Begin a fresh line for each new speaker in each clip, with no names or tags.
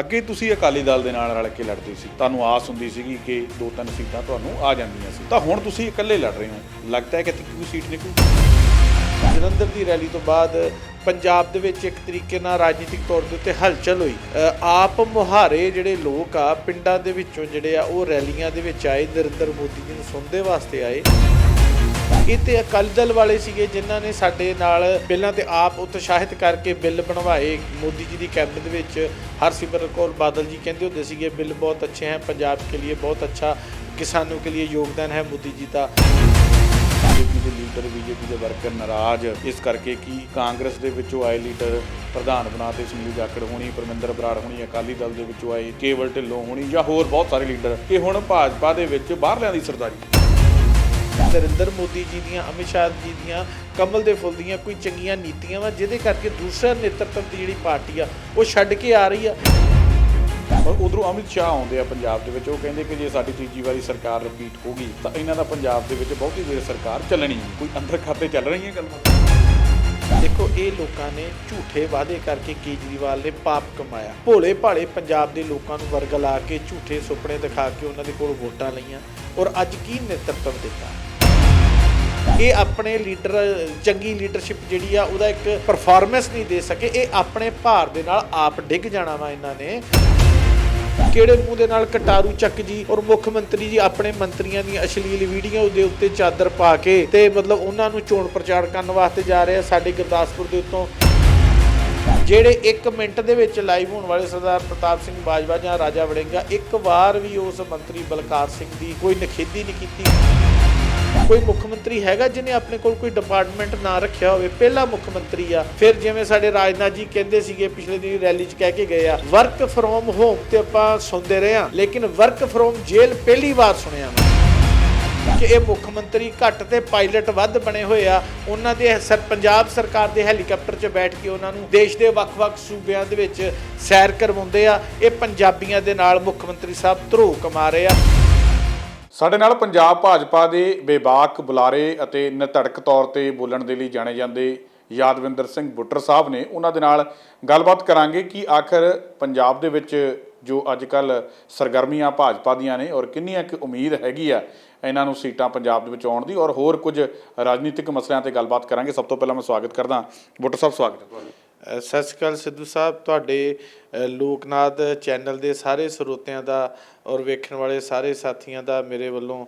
ਅੱਗੇ ਤੁਸੀਂ ਅਕਾਲੀ ਦਲ ਦੇ ਨਾਲ ਰਲ ਕੇ ਲੜਦੇ ਸੀ। ਤੁਹਾਨੂੰ ਆਸ ਹੁੰਦੀ ਸੀਗੀ ਕਿ ਦੋ ਤਿੰਨ ਸੀਟਾਂ ਤੁਹਾਨੂੰ ਆ ਜਾਂਦੀਆਂ ਸੀ। ਤਾਂ ਹੁਣ ਤੁਸੀਂ ਇਕੱਲੇ ਲੜ ਰਹੇ ਹੋ। ਲੱਗਦਾ ਹੈ ਕਿ ਕੋਈ ਸੀਟ ਨਿਕਲੂ।
ਜਲੰਧਰ ਦੀ ਰੈਲੀ ਤੋਂ ਬਾਅਦ ਪੰਜਾਬ ਦੇ ਵਿੱਚ ਇੱਕ ਤਰੀਕੇ ਨਾਲ ਰਾਜਨੀਤਿਕ ਤੌਰ ਦੇ ਉੱਤੇ ਹਲਚਲ ਹੋਈ। ਆਪ ਮੁਹਾਰੇ ਜਿਹੜੇ ਲੋਕ ਆ, ਪਿੰਡਾਂ ਦੇ ਵਿੱਚੋਂ ਜਿਹੜੇ ਆ, ਉਹ ਰੈਲੀਆਂ ਦੇ ਵਿੱਚ ਆਏ। ਨਰਿੰਦਰ ਮੋਦੀ ਜੀ ਨੂੰ ਸੁਣਦੇ ਵਾਸਤੇ ਆਏ। ਇਹ ਤੇ ਅਕਾਲੀ ਦਲ ਵਾਲੇ ਸੀਗੇ ਜਿਨ੍ਹਾਂ ਨੇ ਸਾਡੇ ਨਾਲ ਪਹਿਲਾਂ ਤੇ ਆਪ ਉਤਸ਼ਾਹਿਤ ਕਰਕੇ ਬਿੱਲ ਬਣਵਾਏ। ਮੋਦੀ ਜੀ ਦੀ ਕੈਬਨਿਟ ਵਿੱਚ ਹਰਸਿਮਰਤ ਕੌਰ ਬਾਦਲ ਜੀ ਕਹਿੰਦੇ ਹੁੰਦੇ ਸੀਗੇ, ਬਿੱਲ ਬਹੁਤ ਅੱਛੇ ਹੈ, ਪੰਜਾਬ ਕੇ ਲਈ ਬਹੁਤ ਅੱਛਾ, ਕਿਸਾਨੋਂ ਕੇ ਲਈ ਯੋਗਦਾਨ ਹੈ ਮੋਦੀ ਜੀ ਦਾ।
ਬੀਜੇਪੀ ਦੇ ਲੀਡਰ, ਬੀਜੇਪੀ ਦੇ ਵਰਕਰ ਨਾਰਾਜ਼। ਇਸ ਕਰਕੇ ਕਿ ਕਾਂਗਰਸ ਦੇ ਵਿੱਚੋਂ ਆਏ ਲੀਡਰ ਪ੍ਰਧਾਨ ਬਣਾਤੇ ਸੁਨੀਲ ਜਾਖੜ ਹੋਣੀ, ਪਰਮਿੰਦਰ ਬਰਾੜ ਹੋਣੀ, ਅਕਾਲੀ ਦਲ ਦੇ ਵਿੱਚੋਂ ਆਏ ਕੇਵਲ ਢਿੱਲੋਂ ਹੋਣੀ ਜਾਂ ਹੋਰ ਬਹੁਤ ਸਾਰੇ ਲੀਡਰ। ਇਹ ਹੁਣ ਭਾਜਪਾ ਦੇ ਵਿੱਚ ਬਾਹਰਲਿਆਂ ਦੀ ਸਰਦਾਰੀ।
ਨਰਿੰਦਰ ਮੋਦੀ ਜੀ ਦੀਆਂ, ਅਮਿਤ ਸ਼ਾਹ ਜੀ ਦੀਆਂ, ਕਮਲ ਦੇ ਫੁੱਲ ਦੀਆਂ ਕੋਈ ਚੰਗੀਆਂ ਨੀਤੀਆਂ ਵਾ, ਜਿਹਦੇ ਕਰਕੇ ਦੂਸਰਾ ਨੇਤਰਤਵ ਦੀ ਜਿਹੜੀ ਪਾਰਟੀ ਆ, ਉਹ ਛੱਡ ਕੇ ਆ ਰਹੀ ਆ।
ਪਰ ਉਧਰੋਂ ਅਮਿਤ ਸ਼ਾਹ ਆਉਂਦੇ ਆ ਪੰਜਾਬ ਦੇ ਵਿੱਚ, ਉਹ ਕਹਿੰਦੇ ਕਿ ਜੇ ਸਾਡੀ ਤੀਜੀ ਵਾਰੀ ਸਰਕਾਰ ਰਿਪੀਟ ਹੋਗੀ ਤਾਂ ਇਹਨਾਂ ਦਾ ਪੰਜਾਬ ਦੇ ਵਿੱਚ ਬਹੁਤੀ ਦੇਰ ਸਰਕਾਰ ਚੱਲਣੀ ਕੋਈ ਅੰਦਰ ਖਾਤੇ ਚੱਲ ਰਹੀਆਂ ਗੱਲਾਂ।
ਦੇਖੋ, ਇਹ ਲੋਕਾਂ ਨੇ ਝੂਠੇ ਵਾਅਦੇ ਕਰਕੇ ਕੇਜਰੀਵਾਲ ਨੇ ਪਾਪ ਕਮਾਇਆ। ਭੋਲੇ ਭਾਲੇ ਪੰਜਾਬ ਦੇ ਲੋਕਾਂ ਨੂੰ ਵਰਗਲਾ ਕੇ ਝੂਠੇ ਸੁਪਨੇ ਦਿਖਾ ਕੇ ਉਹਨਾਂ ਦੇ ਕੋਲ ਵੋਟਾਂ ਲਈਆਂ ਔਰ ਅੱਜ ਕੀ ਨੇਤਰਤਵ ਦਿੱਤਾ? ਇਹ ਆਪਣੇ ਲੀਡਰ, ਚੰਗੀ ਲੀਡਰਸ਼ਿਪ ਜਿਹੜੀ ਆ, ਉਹਦਾ ਇੱਕ ਪਰਫਾਰਮੈਂਸ ਨਹੀਂ ਦੇ ਸਕੇ। ਇਹ ਆਪਣੇ ਭਾਰ ਦੇ ਨਾਲ ਆਪ ਡਿੱਗ ਜਾਣਾ ਵਾ ਇਹਨਾਂ ਨੇ। ਕਿਹੜੇ ਮੂੰਹ ਦੇ ਨਾਲ ਕਟਾਰੂ ਚੱਕ ਜੀ ਔਰ ਮੁੱਖ ਮੰਤਰੀ ਜੀ ਆਪਣੇ ਮੰਤਰੀਆਂ ਦੀਆਂ ਅਸ਼ਲੀਲ ਵੀਡੀਓ ਦੇ ਉੱਤੇ ਚਾਦਰ ਪਾ ਕੇ ਤੇ ਮਤਲਬ ਉਹਨਾਂ ਨੂੰ ਚੋਣ ਪ੍ਰਚਾਰ ਕਰਨ ਵਾਸਤੇ ਜਾ ਰਹੇ ਆ ਸਾਡੇ ਗੁਰਦਾਸਪੁਰ ਦੇ ਉੱਤੋਂ। ਜਿਹੜੇ 1 ਮਿੰਟ ਦੇ ਵਿੱਚ ਲਾਈਵ ਹੋਣ ਵਾਲੇ ਸਰਦਾਰ ਪ੍ਰਤਾਪ ਸਿੰਘ ਬਾਜਵਾ ਜਾਂ ਰਾਜਾ ਵੜਿੰਗਾ, ਇੱਕ ਵਾਰ ਵੀ ਉਸ ਮੰਤਰੀ ਬਲਕਾਰ ਸਿੰਘ ਦੀ ਕੋਈ ਨਖੇਦੀ ਨਹੀਂ ਕੀਤੀ। ਕੋਈ ਮੁੱਖ ਮੰਤਰੀ ਹੈਗਾ ਜਿਹਨੇ ਆਪਣੇ ਕੋਲ ਕੋਈ ਡਿਪਾਰਟਮੈਂਟ ਨਾ ਰੱਖਿਆ ਹੋਵੇ, ਪਹਿਲਾ ਮੁੱਖ ਮੰਤਰੀ ਆ। ਫਿਰ ਜਿਵੇਂ ਸਾਡੇ ਰਾਜਨਾਥ ਜੀ ਕਹਿੰਦੇ ਸੀਗੇ, ਪਿਛਲੇ ਦਿਨੀ ਰੈਲੀ 'ਚ ਕਹਿ ਕੇ ਗਏ ਆ ਵਰਕ ਫਰੋਮ ਹੋਮ ਤੇ ਆਪਾਂ ਸੁਣਦੇ ਰਹੇ ਆ ਲੇਕਿਨ ਵਰਕ ਫਰੋਮ ਜੇਲ੍ਹ ਪਹਿਲੀ ਵਾਰ ਸੁਣਿਆ ਕਿ ਇਹ ਮੁੱਖ ਮੰਤਰੀ ਘੱਟ ਤੇ ਪਾਇਲਟ ਵੱਧ ਬਣੇ ਹੋਏ ਆ, ਉਹਨਾਂ ਦੇ ਸਰ, ਪੰਜਾਬ ਸਰਕਾਰ ਦੇ ਹੈਲੀਕਾਪਟਰ 'ਚ ਬੈਠ ਕੇ ਉਹਨਾਂ ਨੂੰ ਦੇਸ਼ ਦੇ ਵੱਖ-ਵੱਖ ਸੂਬਿਆਂ ਦੇ ਵਿੱਚ ਸੈਰ ਕਰਵਾਉਂਦੇ ਆ, ਇਹ ਪੰਜਾਬੀਆਂ ਦੇ ਨਾਲ ਮੁੱਖ ਮੰਤਰੀ ਸਾਹਿਬ ਧਰੋ ਕਮਾ ਰਹੇ ਆ।
ਸਾਡੇ ਨਾਲ ਪੰਜਾਬ ਭਾਜਪਾ ਦੇ ਬੇਬਾਕ ਬੁਲਾਰੇ ਅਤੇ ਨਿਧੜਕ ਤੌਰ ਤੇ ਬੋਲਣ ਦੇ ਲਈ ਜਾਣੇ ਜਾਂਦੇ ਯਾਦਵਿੰਦਰ ਸਿੰਘ ਬੁੱਟਰ ਸਾਹਿਬ ਨੇ ਉਹਨਾਂ ਦੇ ਨਾਲ ਗੱਲਬਾਤ ਕਰਾਂਗੇ ਕਿ ਆਖਰ ਪੰਜਾਬ ਦੇ ਵਿੱਚ ਜੋ ਅੱਜ ਕੱਲ ਸਰਗਰਮੀਆਂ ਭਾਜਪਾ ਦੀਆਂ ਨੇ ਔਰ ਕਿੰਨੀਆਂ ਕੁ ਉਮੀਦ ਹੈਗੀ ਆ ਇਹਨਾਂ ਨੂੰ ਸੀਟਾਂ ਪੰਜਾਬ ਦੇ ਵਿੱਚ ਆਉਣ ਦੀ ਔਰ ਹੋਰ ਕੁਝ ਰਾਜਨੀਤਿਕ ਮਸਲਿਆਂ ਤੇ ਗੱਲਬਾਤ ਕਰਾਂਗੇ। ਸਭ ਤੋਂ ਪਹਿਲਾਂ ਮੈਂ ਸਵਾਗਤ ਕਰਦਾ ਬੁੱਟਰ ਸਾਹਿਬ, ਸਵਾਗਤ ਹੈ ਤੁਹਾਡਾ।
ਸਤਿ ਸ਼੍ਰੀ ਅਕਾਲ ਸਿੱਧੂ ਸਾਹਿਬ ਤੁਹਾਡੇ ਅ, ਲੋਕਨਾਥ ਚੈਨਲ ਦੇ ਸਾਰੇ ਸਰੋਤਿਆਂ ਦਾ ਔਰ ਵੇਖਣ ਵਾਲੇ ਸਾਰੇ ਸਾਥੀਆਂ ਦਾ ਮੇਰੇ ਵੱਲੋਂ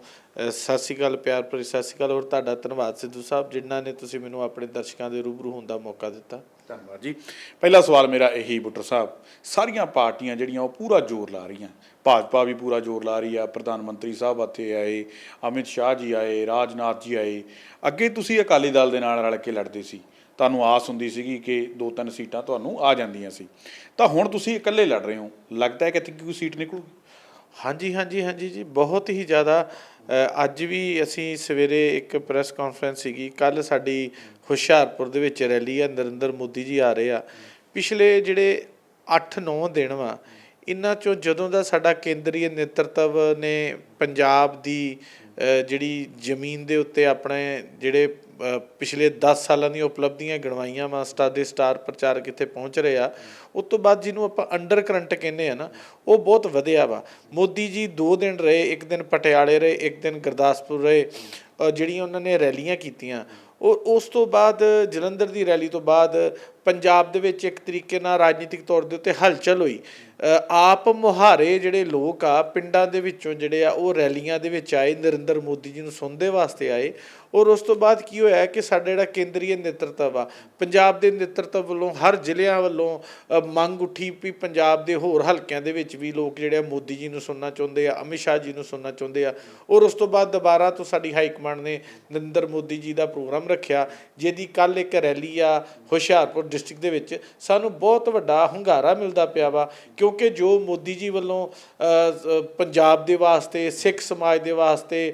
ਸਤਿ ਸ਼੍ਰੀ ਅਕਾਲ ਪਿਆਰ ਭਰੀ ਸਤਿ ਸ਼੍ਰੀ ਅਕਾਲ ਔਰ ਤੁਹਾਡਾ ਧੰਨਵਾਦ ਸਿੱਧੂ ਸਾਹਿਬ ਜਿਨ੍ਹਾਂ ਨੇ ਤੁਸੀਂ ਮੈਨੂੰ ਆਪਣੇ ਦਰਸ਼ਕਾਂ ਦੇ ਰੂਬਰੂ ਹੋਣ ਦਾ ਮੌਕਾ ਦਿੱਤਾ।
ਧੰਨਵਾਦ ਜੀ। ਪਹਿਲਾ ਸਵਾਲ ਮੇਰਾ ਇਹੀ ਬੁੱਟਰ ਸਾਹਿਬ ਸਾਰੀਆਂ ਪਾਰਟੀਆਂ ਜਿਹੜੀਆਂ ਉਹ ਪੂਰਾ ਜ਼ੋਰ ਲਾ ਰਹੀਆਂ ਭਾਜਪਾ ਵੀ ਪੂਰਾ ਜ਼ੋਰ ਲਾ ਰਹੀ ਆ, ਪ੍ਰਧਾਨ ਮੰਤਰੀ ਸਾਹਿਬ ਇੱਥੇ ਆਏ, ਅਮਿਤ ਸ਼ਾਹ ਜੀ ਆਏ, ਰਾਜਨਾਥ ਜੀ ਆਏ। ਅੱਗੇ ਤੁਸੀਂ ਅਕਾਲੀ ਦਲ ਦੇ ਨਾਲ ਰਲ ਕੇ ਲੜਦੇ ਸੀ। ਤੁਹਾਨੂੰ ਆਸ ਹੁੰਦੀ ਸੀਗੀ ਕਿ ਦੋ ਤਿੰਨ ਸੀਟਾਂ ਤੁਹਾਨੂੰ ਆ ਜਾਂਦੀਆਂ ਸੀ। ਤਾਂ ਹੁਣ ਤੁਸੀਂ ਇਕੱਲੇ ਲੜ ਰਹੇ ਹੋ। ਲੱਗਦਾ ਹੈ ਕਿ ਇੱਥੇ ਕੋਈ ਸੀਟ ਨਿਕਲੂਗੀ?
ਹਾਂਜੀ ਹਾਂਜੀ ਹਾਂਜੀ ਜੀ, ਬਹੁਤ ਹੀ ਜ਼ਿਆਦਾ ਅੱਜ ਵੀ ਅਸੀਂ ਸਵੇਰੇ ਇੱਕ ਪ੍ਰੈਸ ਕਾਨਫਰੰਸ ਸੀਗੀ ਕੱਲ ਸਾਡੀ ਹੁਸ਼ਿਆਰਪੁਰ ਦੇ ਵਿੱਚ ਰੈਲੀ ਆ, ਨਰਿੰਦਰ ਮੋਦੀ ਜੀ ਆ ਰਹੇ ਆ। ਪਿਛਲੇ ਜਿਹੜੇ 8-9 ਦਿਨ ਵਾ ਇਹਨਾਂ ਚੋਂ ਜਦੋਂ ਦਾ ਸਾਡਾ ਕੇਂਦਰੀ ਨੇਤਰਤਵ ਨੇ ਪੰਜਾਬ ਦੀ ਜਿਹੜੀ ਜ਼ਮੀਨ ਦੇ ਉੱਤੇ ਆਪਣੇ ਜਿਹੜੇ ਪਿਛਲੇ 10 ਸਾਲਾਂ ਦੀਆਂ ਉਪਲਬਧੀਆਂ ਗਣਵਾਈਆਂ ਵਾ ਦੇ ਸਟਾਰ ਪ੍ਰਚਾਰਕ ਇੱਥੇ ਪਹੁੰਚ ਰਹੇ ਆ ਉਸ ਤੋਂ ਬਾਅਦ ਜਿਹਨੂੰ ਆਪਾਂ ਅੰਡਰ ਕਰੰਟ ਕਹਿੰਦੇ ਆ ਨਾ ਉਹ ਬਹੁਤ ਵਧਿਆ ਵਾ। ਮੋਦੀ ਜੀ 2 ਦਿਨ ਰਹੇ ਇੱਕ ਦਿਨ ਪਟਿਆਲੇ ਰਹੇ ਇੱਕ ਦਿਨ ਗੁਰਦਾਸਪੁਰ ਰਹੇ ਅ, ਜਿਹੜੀਆਂ ਉਹਨਾਂ ਨੇ ਰੈਲੀਆਂ ਕੀਤੀਆਂ ਉਹ ਉਸ ਤੋਂ ਬਾਅਦ ਜਲੰਧਰ ਦੀ ਰੈਲੀ ਤੋਂ ਬਾਅਦ ਪੰਜਾਬ ਦੇ ਵਿੱਚ ਇੱਕ ਤਰੀਕੇ ਨਾਲ ਰਾਜਨੀਤਿਕ ਤੌਰ ਦੇ ਉੱਤੇ ਹਲਚਲ ਹੋਈ। ਆਪ ਮੁਹਾਰੇ ਜਿਹੜੇ ਲੋਕ ਆ, ਪਿੰਡਾਂ ਦੇ ਵਿੱਚੋਂ ਜਿਹੜੇ ਆ, ਉਹ ਰੈਲੀਆਂ ਦੇ ਵਿੱਚ ਆਏ। ਨਰਿੰਦਰ ਮੋਦੀ ਜੀ ਨੂੰ ਸੁਣਦੇ ਵਾਸਤੇ ਆਏ। ਔਰ ਉਸ ਤੋਂ ਬਾਅਦ ਕੀ ਹੋਇਆ ਕਿ ਸਾਡਾ ਜਿਹੜਾ ਕੇਂਦਰੀ ਨੇਤਰਤਵ ਆ, ਪੰਜਾਬ ਦੇ ਨੇਤਰਤਵ ਵੱਲੋਂ ਹਰ ਜ਼ਿਲ੍ਹਿਆਂ ਵੱਲੋਂ ਮੰਗ ਉੱਠੀ ਵੀ ਪੰਜਾਬ ਦੇ ਹੋਰ ਹਲਕਿਆਂ ਦੇ ਵਿੱਚ ਵੀ ਲੋਕ ਜਿਹੜੇ ਆ ਮੋਦੀ ਜੀ ਨੂੰ ਸੁਣਨਾ ਚਾਹੁੰਦੇ ਆ, ਅਮਿਤ ਸ਼ਾਹ ਜੀ ਨੂੰ ਸੁਣਨਾ ਚਾਹੁੰਦੇ ਆ। ਔਰ ਉਸ ਤੋਂ ਬਾਅਦ ਦੁਬਾਰਾ ਤੋਂ ਸਾਡੀ ਹਾਈ ਕਮਾਂਡ ਨੇ ਨਰਿੰਦਰ ਮੋਦੀ ਜੀ ਦਾ ਪ੍ਰੋਗਰਾਮ ਰੱਖਿਆ, ਜਿਹਦੀ ਕੱਲ ਇੱਕ ਰੈਲੀ ਆ ਹੁਸ਼ਿਆਰਪੁਰ ਡਿਸਟ੍ਰਿਕਟ ਦੇ ਵਿੱਚ, ਸਾਨੂੰ ਬਹੁਤ ਵੱਡਾ ਹੁੰਗਾਰਾ ਮਿਲਦਾ ਪਿਆ ਵਾ, ਕਿਉਂਕਿ ਜੋ ਮੋਦੀ ਜੀ ਵੱਲੋਂ ਪੰਜਾਬ ਦੇ ਵਾਸਤੇ, ਸਿੱਖ ਸਮਾਜ ਦੇ ਵਾਸਤੇ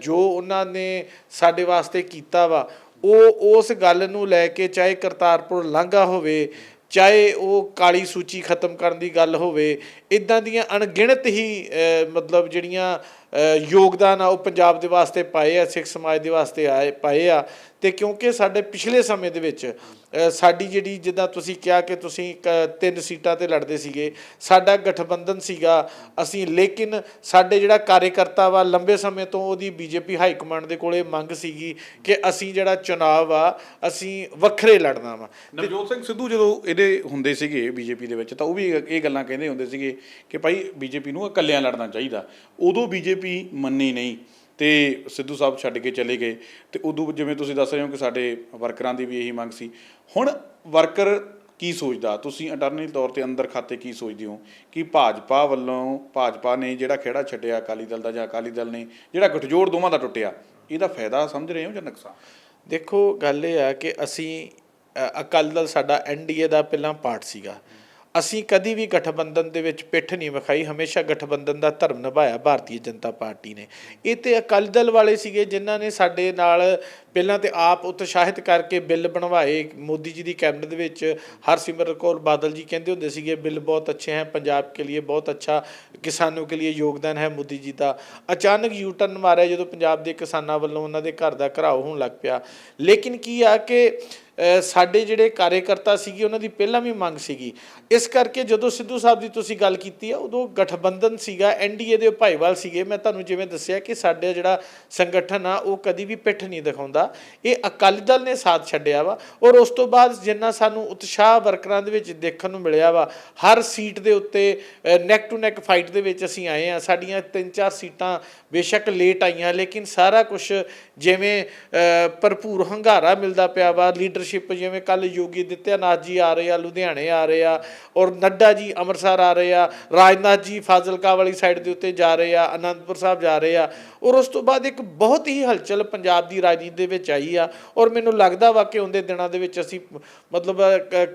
ਜੋ ਉਹਨਾਂ ਨੇ ਸਾਡੇ ਵਾਸਤੇ ਕੀਤਾ ਵਾ, ਉਹ ਉਸ ਗੱਲ ਨੂੰ ਲੈ ਕੇ ਚਾਹੇ ਕਰਤਾਰਪੁਰ ਲਾਂਘਾ ਹੋਵੇ, ਚਾਹੇ ਉਹ ਕਾਲੀ ਸੂਚੀ ਖਤਮ ਕਰਨ ਦੀ ਗੱਲ ਹੋਵੇ ਇਦਾਂ ਦੀਆਂ ਅਣਗਿਣਤ ਹੀ ਮਤਲਬ ਜਿਹੜੀਆਂ ਯੋਗਦਾਨ ਆ, ਉਹ ਪੰਜਾਬ ਦੇ ਵਾਸਤੇ ਪਾਏ ਆ, ਸਿੱਖ ਸਮਾਜ ਦੇ ਵਾਸਤੇ ਆਏ, ਪਾਏ ਆ। ਤੇ ਕਿਉਂਕਿ ਸਾਡੇ ਪਿਛਲੇ ਸਮੇਂ ਦੇ ਵਿੱਚ ਸਾਡੀ ਜਿਹੜੀ ਜਿੱਦਾਂ ਤੁਸੀਂ ਕਿਹਾ ਕਿ ਤੁਸੀਂ ਕ- ਤਿੰਨ ਸੀਟਾਂ ਤੇ ਲੜਦੇ ਸੀਗੇ, ਸਾਡਾ ਗਠਬੰਧਨ ਸੀਗਾ। ਅਸੀਂ ਲੇਕਿਨ ਸਾਡੇ ਜਿਹੜਾ ਕਾਰਜਕਰਤਾ ਵਾ, ਲੰਬੇ ਸਮੇਂ ਤੋਂ ਉਹਦੀ ਬੀਜੇਪੀ ਹਾਈ ਕਮਾਂਡ ਦੇ ਕੋਲੇ ਮੰਗ ਸੀਗੀ ਕਿ ਅਸੀਂ ਜਿਹੜਾ ਚੁਣਾਵ ਆ, ਅਸੀਂ ਵੱਖਰੇ ਲੜਨਾ ਵਾ।
ਨਵਜੋਤ ਸਿੰਘ ਸਿੱਧੂ ਜਦੋਂ ਇਹਦੇ ਹੁੰਦੇ ਸੀਗੇ ਬੀਜੇਪੀ ਦੇ ਵਿੱਚ, ਤਾਂ ਉਹ ਵੀ ਇਹ ਗੱਲਾਂ ਕਹਿੰਦੇ ਹੁੰਦੇ ਸੀਗੇ ਕਿ ਭਾਈ ਬੀਜੇਪੀ ਨੂੰ ਇਕੱਲਿਆਂ ਲੜਨਾ ਚਾਹੀਦਾ। ਉਦੋਂ ਬੀਜੇਪੀ ਮੰਨੀ ਨਹੀਂ, ਤੇ ਸਿੱਧੂ ਸਾਹਿਬ ਛੱਡ ਕੇ ਚਲੇ ਗਏ। ਤੇ ਉਦੋਂ ਜਿਵੇਂ ਤੁਸੀਂ ਦੱਸ ਰਹੇ ਹੋ ਕਿ ਸਾਡੇ ਵਰਕਰਾਂ ਦੀ ਵੀ ਇਹੀ ਮੰਗ ਸੀ। ਹੁਣ ਵਰਕਰ ਕੀ ਸੋਚਦਾ? ਤੁਸੀਂ ਇੰਟਰਨਲ ਤੌਰ ਤੇ ਅੰਦਰ ਖਾਤੇ ਕੀ ਸੋਚਦੇ ਹੋ? ਕਿ ਭਾਜਪਾ ਵੱਲੋਂ, ਭਾਜਪਾ ਨੇ ਜਿਹੜਾ ਖੇੜਾ ਛੱਡਿਆ, ਅਕਾਲੀ ਦਲ ਦਾ ਜਾਂ ਅਕਾਲੀ ਦਲ ਨੇ, ਜਿਹੜਾ ਗਠਜੋੜ ਦੋਵਾਂ ਦਾ ਟੁੱਟਿਆ, ਇਹਦਾ ਫਾਇਦਾ ਸਮਝ ਰਹੇ ਹੋ ਜਾਂ ਨੁਕਸਾਨ?
ਦੇਖੋ, ਗੱਲ ਇਹ ਆ ਕਿ ਅਸੀਂ ਅਕਾਲੀ ਦਲ ਸਾਡਾ ਐਨਡੀਏ ਦਾ ਪਹਿਲਾਂ ਪਾਰਟ ਸੀਗਾ। ਅਸੀਂ ਕਦੀ ਵੀ ਗਠਬੰਧਨ ਦੇ ਵਿੱਚ ਪਿੱਠ ਨਹੀਂ ਵਿਖਾਈ, ਹਮੇਸ਼ਾ ਗਠਬੰਧਨ ਦਾ ਧਰਮ ਨਿਭਾਇਆ ਭਾਰਤੀ ਜਨਤਾ ਪਾਰਟੀ ਨੇ। ਇਹ ਤੇ ਅਕਾਲੀ ਦਲ ਵਾਲੇ ਸੀਗੇ ਜਿਨ੍ਹਾਂ ਨੇ ਸਾਡੇ ਨਾਲ ਪਹਿਲਾਂ ਤੇ ਆਪ ਉਤਸ਼ਾਹਿਤ ਕਰਕੇ ਬਿੱਲ ਬਣਵਾਏ। ਮੋਦੀ ਜੀ ਦੀ ਕੈਬਨਿਟ ਦੇ ਵਿੱਚ ਹਰਸਿਮਰਤ ਕੌਰ ਬਾਦਲ ਜੀ ਕਹਿੰਦੇ ਹੁੰਦੇ ਸੀਗੇ, ਬਿੱਲ ਬਹੁਤ ਅੱਛੇ ਹੈ, ਪੰਜਾਬ ਕੇ ਲਈ ਬਹੁਤ ਅੱਛਾ, ਕਿਸਾਨੋਂ ਕੇ ਲਈ ਯੋਗਦਾਨ ਹੈ ਮੋਦੀ ਜੀ ਦਾ। ਅਚਾਨਕ ਯੂ ਟਰਨ ਮਾਰਿਆ ਜਦੋਂ ਪੰਜਾਬ ਦੇ ਕਿਸਾਨਾਂ ਵੱਲੋਂ ਉਹਨਾਂ ਦੇ ਘਰ ਦਾ ਘਰਾਓ ਹੋਣ ਲੱਗ ਪਿਆ। ਲੇਕਿਨ ਕੀ ਆ ਕਿ ਸਾਡੇ ਜਿਹੜੇ ਕਾਰਜਕਰਤਾ ਸੀਗੇ, ਉਹਨਾਂ ਦੀ ਪਹਿਲਾਂ ਵੀ ਮੰਗ ਸੀਗੀ। ਇਸ ਕਰਕੇ ਜਦੋਂ ਸਿੱਧੂ ਸਾਹਿਬ ਦੀ ਤੁਸੀਂ ਗੱਲ ਕੀਤੀ ਆ, ਉਦੋਂ ਗਠਬੰਧਨ ਸੀਗਾ ਐਨਡੀਏ ਦੇ ਭਾਈਵਾਲ ਸੀਗੇ। ਮੈਂ ਤੁਹਾਨੂੰ ਜਿਵੇਂ ਦੱਸਿਆ ਕਿ ਸਾਡੇ ਜਿਹੜਾ ਸੰਗਠਨ ਆ, ਉਹ ਕਦੀ ਵੀ ਪਿੱਠ ਨਹੀਂ ਦਿਖਾਉਂਦਾ। ਇਹ ਅਕਾਲੀ ਦਲ ਨੇ ਸਾਥ ਛੱਡਿਆ ਵਾ ਔਰ ਉਸ ਤੋਂ ਬਾਅਦ ਜਿੰਨਾ ਸਾਨੂੰ ਉਤਸ਼ਾਹ ਵਰਕਰਾਂ ਦੇ ਵਿੱਚ ਦੇਖਣ ਨੂੰ ਮਿਲਿਆ ਵਾ, ਹਰ ਸੀਟ ਦੇ ਉੱਤੇ ਨੈਕ ਟੂ ਨੈਕ ਫਾਈਟ ਦੇ ਵਿੱਚ ਅਸੀਂ ਆਏ ਆ। ਸਾਡੀਆਂ ਤਿੰਨ ਚਾਰ ਸੀਟਾਂ ਬੇਸ਼ੱਕ ਲੇਟ ਆਈਆਂ, ਲੇਕਿਨ ਸਾਰਾ ਕੁਝ ਜਿਵੇਂ ਭਰਪੂਰ ਹੰਗਾਰਾ ਮਿਲਦਾ ਪਿਆ ਵਾ ਲੀਡਰਸ਼ਿਪ ਜਿਵੇਂ ਕੱਲ ਯੋਗੀ ਦਿੱਤਿਆਨਾਥ ਜੀ ਆ ਰਹੇ ਆ, ਲੁਧਿਆਣੇ ਆ ਰਹੇ ਆ, ਔਰ ਨੱਡਾ ਜੀ ਅੰਮ੍ਰਿਤਸਰ ਆ ਰਹੇ ਆ, ਰਾਜਨਾਥ ਜੀ ਫਾਜ਼ਿਲਕਾ ਵਾਲੀ ਸਾਈਡ ਦੇ ਉੱਤੇ ਜਾ ਰਹੇ ਆ, ਅਨੰਦਪੁਰ ਸਾਹਿਬ ਜਾ ਰਹੇ ਆ, ਔਰ ਉਸ ਤੋਂ ਬਾਅਦ ਇੱਕ ਬਹੁਤ ਹੀ ਹਲਚਲ ਪੰਜਾਬ ਦੀ ਰਾਜਨੀਤੀ ਦੇ ਵਿੱਚ ਆਈ ਆ, ਔਰ ਮੈਨੂੰ ਲੱਗਦਾ ਵਾ ਕਿ ਉਹਦੇ ਦਿਨਾਂ ਦੇ ਵਿੱਚ ਅਸੀਂ, ਮਤਲਬ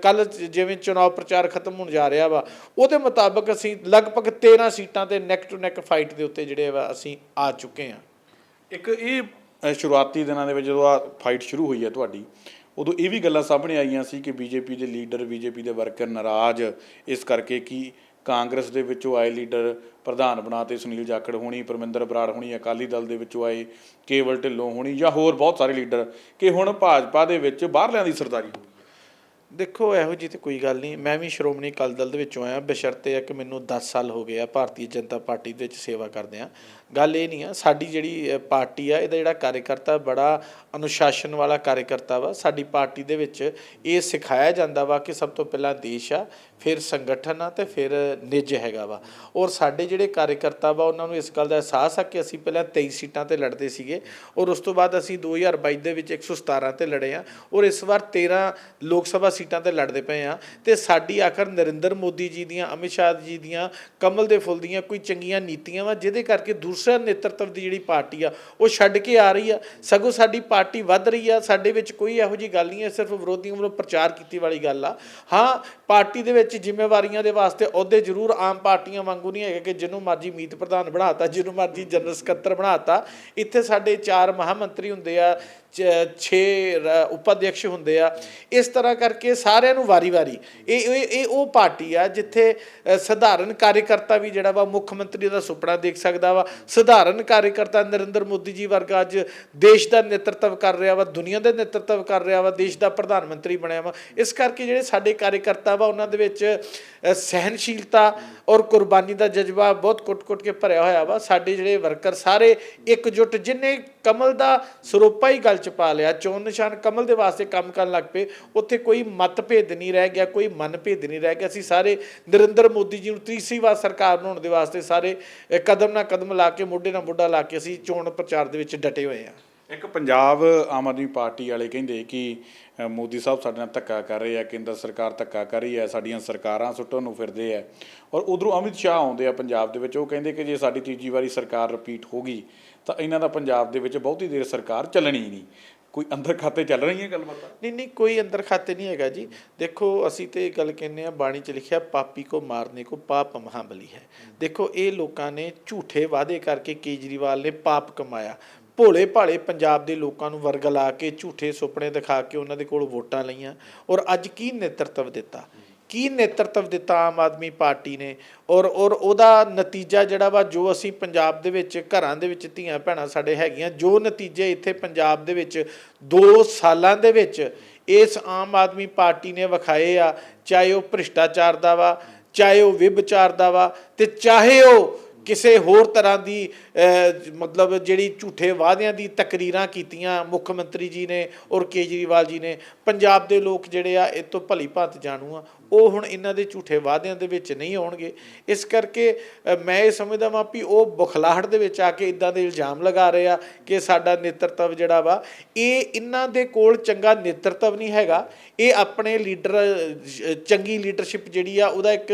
ਕੱਲ ਜਿਵੇਂ ਚੁਣਾਵ ਪ੍ਰਚਾਰ ਖਤਮ ਹੋਣ ਜਾ ਰਿਹਾ ਵਾ, ਉਹਦੇ ਮੁਤਾਬਕ ਅਸੀਂ ਲਗਭਗ 13 ਸੀਟਾਂ ਤੇ ਨੈਕ ਟੂ ਨੈਕ ਫਾਈਟ ਦੇ ਉੱਤੇ ਜਿਹੜੇ ਵਾ ਅਸੀਂ ਆ ਚੁੱਕੇ ਹਾਂ
ਇੱਕ ਇਹ ਸ਼ੁਰੂਆਤੀ ਦਿਨਾਂ ਦੇ ਵਿੱਚ ਜਦੋਂ ਆ ਫਾਈਟ ਸ਼ੁਰੂ ਹੋਈ ਹੈ ਤੁਹਾਡੀ, ਉਦੋਂ ਇਹ ਵੀ ਗੱਲਾਂ ਸਾਹਮਣੇ ਆਈਆਂ ਸੀ ਕਿ ਬੀਜੇਪੀ ਦੇ ਲੀਡਰ, ਬੀਜੇਪੀ ਦੇ ਵਰਕਰ ਨਾਰਾਜ਼। ਇਸ ਕਰਕੇ ਕਿ ਕਾਂਗਰਸ ਦੇ ਵਿੱਚੋਂ ਆਏ ਲੀਡਰ ਪ੍ਰਧਾਨ ਬਣਾਤੇ ਸੁਨੀਲ ਜਾਖੜ ਹੋਣੀ, ਪਰਮਿੰਦਰ ਬਰਾੜ ਹੋਣੀ, ਅਕਾਲੀ ਦਲ ਦੇ ਵਿੱਚੋਂ ਆਏ, ਕੇਵਲ ਢਿੱਲੋਂ ਹੋਣੀ ਜਾਂ ਹੋਰ ਬਹੁਤ ਸਾਰੇ ਲੀਡਰ ਕਿ ਹੁਣ ਭਾਜਪਾ ਦੇ ਵਿੱਚ ਬਾਹਰਲਿਆਂ ਦੀ ਸਰਦਾਰੀ ਹੋਊ
ਦੇਖੋ, ਇਹੋ ਜਿਹੀ ਤੇ ਕੋਈ ਗੱਲ ਨਹੀਂ। ਮੈਂ ਵੀ ਸ਼੍ਰੋਮਣੀ ਅਕਾਲੀ ਦਲ ਦੇ ਵਿੱਚੋਂ ਆਇਆ। ਬਸ਼ਰਤੇ ਆ ਕਿ ਮੈਨੂੰ 10 ਸਾਲ ਹੋ ਗਏ ਆ ਭਾਰਤੀ ਜਨਤਾ ਪਾਰਟੀ ਦੇ ਵਿੱਚ ਸੇਵਾ ਕਰਦੇ ਆ। ਗੱਲ ਇਹ ਨਹੀਂ ਆ, ਸਾਡੀ ਜਿਹੜੀ ਪਾਰਟੀ ਆ, ਇਹਦਾ ਜਿਹੜਾ ਕਾਰਜਕਰਤਾ ਬੜਾ ਅਨੁਸ਼ਾਸਨ ਵਾਲਾ ਕਾਰਜਕਰਤਾ ਵਾ। ਸਾਡੀ ਪਾਰਟੀ ਦੇ ਵਿੱਚ ਇਹ ਸਿਖਾਇਆ ਜਾਂਦਾ ਵਾ ਕਿ ਸਭ ਤੋਂ ਪਹਿਲਾਂ ਦੇਸ਼ ਆ, ਫਿਰ ਸੰਗਠਨ ਆ ਤੇ ਫਿਰ ਨਿੱਜ ਹੈਗਾ ਵਾ। ਔਰ ਸਾਡੇ ਜਿਹੜੇ ਕਾਰਜਕਰਤਾ ਵਾ, ਉਹਨਾਂ ਨੂੰ ਇਸ ਗੱਲ ਦਾ ਅਹਿਸਾਸ ਆ ਕਿ ਅਸੀਂ ਪਹਿਲਾਂ 23 ਸੀਟਾਂ ਤੇ ਲੜਦੇ ਸੀਗੇ ਔਰ ਉਸ ਤੋਂ ਬਾਅਦ ਅਸੀਂ 2022 ਦੇ ਵਿੱਚ 117 ਤੇ ਲੜੇ ਆ। ਔਰ ਇਸ ਵਾਰ 13 ਲੋਕ ਸਭਾ ਸੀਟਾਂ ਤੇ ਲੜਦੇ ਪਏ ਆ ਤੇ ਸਾਡੀ ਆਖਰ ਨਰਿੰਦਰ ਮੋਦੀ ਜੀ ਦੀਆਂ, ਅਮਿਤ ਸ਼ਾਹ ਜੀ ਦੀਆਂ, ਕਮਲ ਦੇ ਫੁੱਲ ਦੀਆਂ ਕੋਈ ਚੰਗੀਆਂ ਨੀਤੀਆਂ ਵਾ, ਜਿਹਦੇ ਕਰਕੇ ਦੂਸਰਾ ਨੇਤਰਤਵ ਦੀ ਜਿਹੜੀ ਪਾਰਟੀ ਆ, ਉਹ ਛੱਡ ਕੇ ਆ ਰਹੀ ਆ। ਸਗੋਂ ਸਾਡੀ ਪਾਰਟੀ ਵੱਧ ਰਹੀ ਆ। ਸਾਡੇ ਵਿੱਚ ਕੋਈ ਇਹੋ ਜੀ ਗੱਲ ਨਹੀਂ ਹੈ, ਸਿਰਫ ਵਿਰੋਧੀਆਂ ਵੱਲੋਂ ਪ੍ਰਚਾਰ ਕੀਤੀ ਵਾਲੀ ਗੱਲ ਆ। ਹਾਂ, ਪਾਰਟੀ ਦੇ ਵਿੱਚ ਜ਼ਿੰਮੇਵਾਰੀਆਂ ਦੇ ਵਾਸਤੇ ਅਹੁਦੇ ਜ਼ਰੂਰ ਆਮ ਪਾਰਟੀਆਂ ਵਾਂਗੂ ਨਹੀਂ ਹੈਗੇ ਕਿ ਜਿਹਨੂੰ ਮਰਜ਼ੀ ਮੀਤ ਪ੍ਰਧਾਨ ਬਣਾਤਾ, ਜਿਹਨੂੰ ਮਰਜ਼ੀ ਜਨਰਲ ਸਕੱਤਰ ਬਣਾਤਾ। ਇੱਥੇ ਸਾਡੇ ਚਾਰ ਮਹਾਮੰਤਰੀ ਹੁੰਦੇ ਆ 6 ਉਪਾਧਿਅਕਸ਼ ਹੁੰਦੇ ਆ। ਇਸ ਤਰ੍ਹਾਂ ਕਰਕੇ ਸਾਰਿਆਂ ਨੂੰ ਵਾਰੀ-ਵਾਰੀ। ਇਹ ਇਹ ਇਹ ਉਹ ਪਾਰਟੀ ਆ ਜਿੱਥੇ ਸਧਾਰਨ ਕਾਰਜਕਰਤਾ ਵੀ ਜਿਹੜਾ ਵਾ ਮੁੱਖ ਮੰਤਰੀ ਦਾ ਸੁਪਨਾ ਦੇਖ ਸਕਦਾ ਵਾ। ਸਧਾਰਨ ਕਾਰਜਕਰਤਾ ਨਰਿੰਦਰ ਮੋਦੀ ਜੀ ਵਰਗਾ ਅੱਜ ਦੇਸ਼ ਦਾ ਨੇਤਰਤਵ ਕਰ ਰਿਹਾ ਵਾ ਦੁਨੀਆ ਦਾ ਨੇਤਰਤਵ ਕਰ ਰਿਹਾ ਵਾ ਦੇਸ਼ ਦਾ ਪ੍ਰਧਾਨ ਮੰਤਰੀ ਬਣਿਆ ਵਾ। ਇਸ ਕਰਕੇ ਜਿਹੜੇ ਸਾਡੇ ਕਾਰਜਕਰਤਾ ਵਾ ਉਹਨਾਂ ਦੇ ਵਿੱਚ ਅ, ਸਹਿਨਸ਼ੀਲਤਾ ਔਰ ਕੁਰਬਾਨੀ ਦਾ ਜਜ਼ਬਾ ਬਹੁਤ ਕੁੱਟ-ਕੁੱਟ ਕੇ ਭਰਿਆ ਹੋਇਆ ਵਾ। ਸਾਡੇ ਜਿਹੜੇ ਵਰਕਰ ਸਾਰੇ ਇਕਜੁੱਟ, ਜਿਨੇ ਕਮਲ ਦਾ ਸਰੋਪਾ ਹੀ ਗੱਲ ਚ ਪਾ ਲਿਆ, ਚੋਣ ਨਿਸ਼ਾਨ ਕਮਲ ਦੇ ਵਾਸਤੇ ਕੰਮ ਕਰਨ ਲੱਗ ਪਏ। ਉੱਥੇ ਕੋਈ ਮਤਭੇਦ ਨਹੀਂ ਰਹਿ ਗਿਆ, ਕੋਈ ਮਨਭੇਦ ਨਹੀਂ ਰਹਿ ਗਿਆ। ਅਸੀਂ ਸਾਰੇ ਨਰਿੰਦਰ ਮੋਦੀ ਜੀ ਨੂੰ ਤੀਸਰੀ ਵਾਰ ਸਰਕਾਰ ਬਣਾਉਣ ਦੇ ਵਾਸਤੇ ਸਾਰੇ ਕਦਮ ਨਾਲ ਕਦਮ ਲਾ ਕੇ, ਮੋਢੇ ਨਾਲ ਮੋਢਾ ਲਾ ਕੇ ਅਸੀਂ ਚੋਣ ਪ੍ਰਚਾਰ ਦੇ ਵਿੱਚ ਡਟੇ ਹੋਏ ਹਾਂ।
ਇੱਕ ਪੰਜਾਬ ਆਮ ਆਦਮੀ ਪਾਰਟੀ ਵਾਲੇ ਕਹਿੰਦੇ ਕਿ ਮੋਦੀ ਸਾਹਿਬ ਸਾਡੇ ਨਾਲ ਧੱਕਾ ਕਰ ਰਹੇ ਆ, ਕੇਂਦਰ ਸਰਕਾਰ ਧੱਕਾ ਕਰ ਰਹੀ ਹੈ, ਸਾਡੀਆਂ ਸਰਕਾਰਾਂ ਸੁੱਟਣ ਨੂੰ ਫਿਰਦੇ ਆ। ਔਰ ਉਧਰੋਂ ਅਮਿਤ ਸ਼ਾਹ ਆਉਂਦੇ ਆ ਪੰਜਾਬ ਦੇ ਵਿੱਚ, ਉਹ ਕਹਿੰਦੇ ਕਿ ਜੇ ਸਾਡੀ ਤੀਜੀ ਵਾਰੀ ਸਰਕਾਰ ਰਿਪੀਟ ਹੋ ਗਈ, ਤਾਂ ਇਹਨਾਂ ਦਾ ਪੰਜਾਬ ਦੇ ਵਿੱਚ ਬਹੁਤੀ ਦੇਰ ਸਰਕਾਰ ਚੱਲਣੀ ਨਹੀਂ। ਕੋਈ ਅੰਦਰ ਖਾਤੇ ਚੱਲ ਰਹੀ ਹੈ ਗੱਲਬਾਤਾਂ?
ਨਹੀਂ ਨਹੀਂ, ਕੋਈ ਅੰਦਰ ਖਾਤੇ ਨਹੀਂ ਹੈਗਾ ਜੀ। ਦੇਖੋ, ਅਸੀਂ ਤੇ ਇਹ ਗੱਲ ਕਹਿੰਨੇ ਆ ਬਾਣੀ ਚ ਲਿਖਿਆ, ਪਾਪੀ ਕੋ ਮਾਰਨੇ ਕੋ ਪਾਪ ਮਹਾਬਲੀ ਹੈ। ਦੇਖੋ, ਇਹ ਲੋਕਾਂ ਨੇ ਝੂਠੇ ਵਾਅਦੇ ਕਰਕੇ ਕੇਜਰੀਵਾਲ ਨੇ ਪਾਪ ਕਮਾਇਆ। ਭੋਲੇ ਭਾਲੇ ਪੰਜਾਬ ਦੇ ਲੋਕਾਂ ਨੂੰ ਵਰਗ ਲਾ ਕੇ, ਝੂਠੇ ਸੁਪਨੇ ਦਿਖਾ ਕੇ ਉਹਨਾਂ ਦੇ ਕੋਲ ਵੋਟਾਂ ਲਈਆਂ। ਔਰ ਅੱਜ ਕੀ ਨੇਤਰਤਵ ਦਿੱਤਾ? ਕੀ ਨੇਤਰਤਵ ਦਿੱਤਾ ਆਮ ਆਦਮੀ ਪਾਰਟੀ ਨੇ? ਔਰ ਔਰ ਉਹਦਾ ਨਤੀਜਾ ਜਿਹੜਾ ਵਾ, ਜੋ ਅਸੀਂ ਪੰਜਾਬ ਦੇ ਵਿੱਚ, ਘਰਾਂ ਦੇ ਵਿੱਚ ਧੀਆਂ ਭੈਣਾਂ ਸਾਡੇ ਹੈਗੀਆਂ, ਜੋ ਨਤੀਜੇ ਇੱਥੇ ਪੰਜਾਬ ਦੇ ਵਿੱਚ 2 ਸਾਲਾਂ ਦੇ ਵਿੱਚ ਇਸ ਆਮ ਆਦਮੀ ਪਾਰਟੀ ਨੇ ਵਿਖਾਏ ਆ, ਚਾਹੇ ਉਹ ਭ੍ਰਿਸ਼ਟਾਚਾਰ ਦਾ ਵਾ, ਚਾਹੇ ਉਹ ਵਿਭਚਾਰ ਦਾ ਵਾ, ਤੇ ਚਾਹੇ ਉਹ ਕਿਸੇ ਹੋਰ ਤਰ੍ਹਾਂ ਦੀ ਮਤਲਬ ਜਿਹੜੀ ਝੂਠੇ ਵਾਅਦਿਆਂ ਦੀ ਤਕਰੀਰਾਂ ਕੀਤੀਆਂ ਮੁੱਖ ਮੰਤਰੀ ਜੀ ਨੇ ਔਰ ਕੇਜਰੀਵਾਲ ਜੀ ਨੇ, ਪੰਜਾਬ ਦੇ ਲੋਕ ਜਿਹੜੇ ਆ, ਇਹ ਤੋਂ ਭਲੀ ਭਾਂਤ ਜਾਣੂ ਆ। ਉਹ ਹੁਣ ਇਹਨਾਂ ਦੇ ਝੂਠੇ ਵਾਅਦਿਆਂ ਦੇ ਵਿੱਚ ਨਹੀਂ ਆਉਣਗੇ। ਇਸ ਕਰਕੇ ਮੈਂ ਇਹ ਸਮਝਦਾ ਵਾਂ ਵੀ ਉਹ ਬੁਖਲਾਹਟ ਦੇ ਵਿੱਚ ਆ ਕੇ ਇਦਾਂ ਦੇ ਇਲਜ਼ਾਮ ਲਗਾ ਰਹੇ ਆ ਕਿ ਸਾਡਾ ਨੇਤਰਤਵ ਜਿਹੜਾ ਵਾ, ਇਹ ਇਹਨਾਂ ਦੇ ਕੋਲ ਚੰਗਾ ਨੇਤਰਤਵ ਨਹੀਂ ਹੈਗਾ। ਇਹ ਆਪਣੇ ਲੀਡਰ ਚੰਗੀ ਲੀਡਰਸ਼ਿਪ ਜਿਹੜੀ ਆ, ਉਹਦਾ ਇੱਕ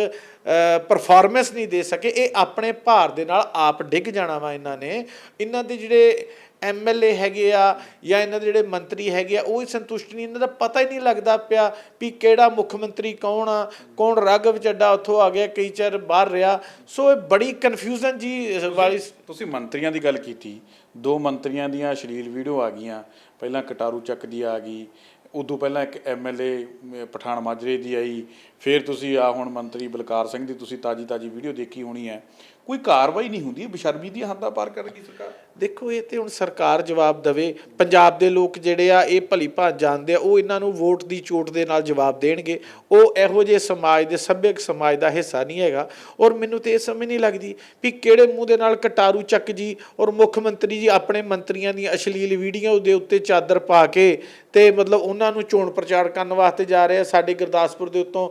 ਪਰਫਾਰਮੈਂਸ ਨਹੀਂ ਦੇ ਸਕੇ। ਇਹ ਆਪਣੇ ਭਾਰ ਦੇ ਨਾਲ ਆਪ ਡਿੱਗ ਜਾਣਾ ਵਾ ਇਹਨਾਂ ਨੇ। ਇਹਨਾਂ ਦੇ ਜਿਹੜੇ ਐਮਐਲਏ ਹੈਗੇ ਆ ਜਾਂ ਇਹਨਾਂ ਦੇ ਜਿਹੜੇ ਮੰਤਰੀ ਹੈਗੇ ਆ, ਉਹ ਹੀ ਸੰਤੁਸ਼ਟ ਨਹੀਂ, ਇਹਨਾਂ ਦਾ ਪਤਾ ਹੀ ਨਹੀਂ ਲੱਗਦਾ ਪਿਆ ਵੀ ਕਿਹੜਾ ਮੁੱਖ ਮੰਤਰੀ ਕੌਣ ਆ, ਕੌਣ ਰਾਘਵ ਚੱਡਾ ਉੱਥੋਂ ਆ ਗਿਆ, ਕਈ ਚਿਰ ਬਾਹਰ ਰਿਹਾ। ਸੋ ਇਹ ਬੜੀ ਕਨਫਿਊਜ਼ਨ ਜੀ ਵਾਲੀ
ਤੁਸੀਂ ਮੰਤਰੀਆਂ ਦੀ ਗੱਲ ਕੀਤੀ, ਦੋ ਮੰਤਰੀਆਂ ਦੀਆਂ ਅਸ਼ਲੀਲ ਵੀਡੀਓ ਆ ਗਈਆਂ, ਪਹਿਲਾਂ ਕਟਾਰੂ ਚੱਕ ਦੀ ਆ ਗਈ, ਉਦੋਂ ਪਹਿਲਾਂ ਇੱਕ ਐਮਐਲਏ ਪਠਾਨ ਮਾਜਰੇ ਦੀ ਆਈ, ਫਿਰ ਤੁਸੀਂ ਆ ਹੁਣ ਮੰਤਰੀ ਬਲਕਾਰ ਸਿੰਘ ਦੀ ਤੁਸੀਂ ਤਾਜੀ ਤਾਜੀ ਵੀਡੀਓ ਦੇਖੀ ਹੋਣੀ ਹੈ। ਕੋਈ ਕਾਰਵਾਈ ਨਹੀਂ ਹੁੰਦੀ ਬਸ਼ਰਮੀ ਦੀ ਹੱਦਾਂ ਪਾਰ ਕਰ ਗਈ ਸਰਕਾਰ।
ਦੇਖੋ, ਇਹ ਤੇ ਹੁਣ ਸਰਕਾਰ ਜਵਾਬ ਦੇਵੇ, ਪੰਜਾਬ ਦੇ ਲੋਕ ਜਿਹੜੇ ਆ, ਇਹ ਭਲੀ ਭਾਂਤ ਜਾਣਦੇ ਆ, ਉਹ ਇਹਨਾਂ ਨੂੰ ਵੋਟ ਦੀ ਚੋਟ ਦੇ ਨਾਲ ਜਵਾਬ ਦੇਣਗੇ। ਉਹ ਇਹੋ ਜਿਹੇ ਸਮਾਜ ਦੇ, ਸੱਭਿਅਕ ਸਮਾਜ ਦਾ ਹਿੱਸਾ ਨਹੀਂ ਹੈਗਾ। ਔਰ ਮੈਨੂੰ ਤੇ ਇਹ ਸਮਝ ਨਹੀਂ ਲੱਗਦੀ ਵੀ ਕਿਹੜੇ ਮੂੰਹ ਦੇ ਨਾਲ ਕਟਾਰੂ ਚੱਕ ਜੀ ਔਰ ਮੁੱਖ ਮੰਤਰੀ ਜੀ ਆਪਣੇ ਮੰਤਰੀਆਂ ਦੀਆਂ ਅਸ਼ਲੀਲ ਵੀਡੀਓ ਦੇ ਉੱਤੇ ਚਾਦਰ ਪਾ ਕੇ ਤੇ ਮਤਲਬ ਉਹਨਾਂ ਨੂੰ ਚੋਣ ਪ੍ਰਚਾਰ ਕਰਨ ਵਾਸਤੇ ਜਾ ਰਹੇ ਆ। ਸਾਡੇ ਗੁਰਦਾਸਪੁਰ ਦੇ ਉੱਤੋਂ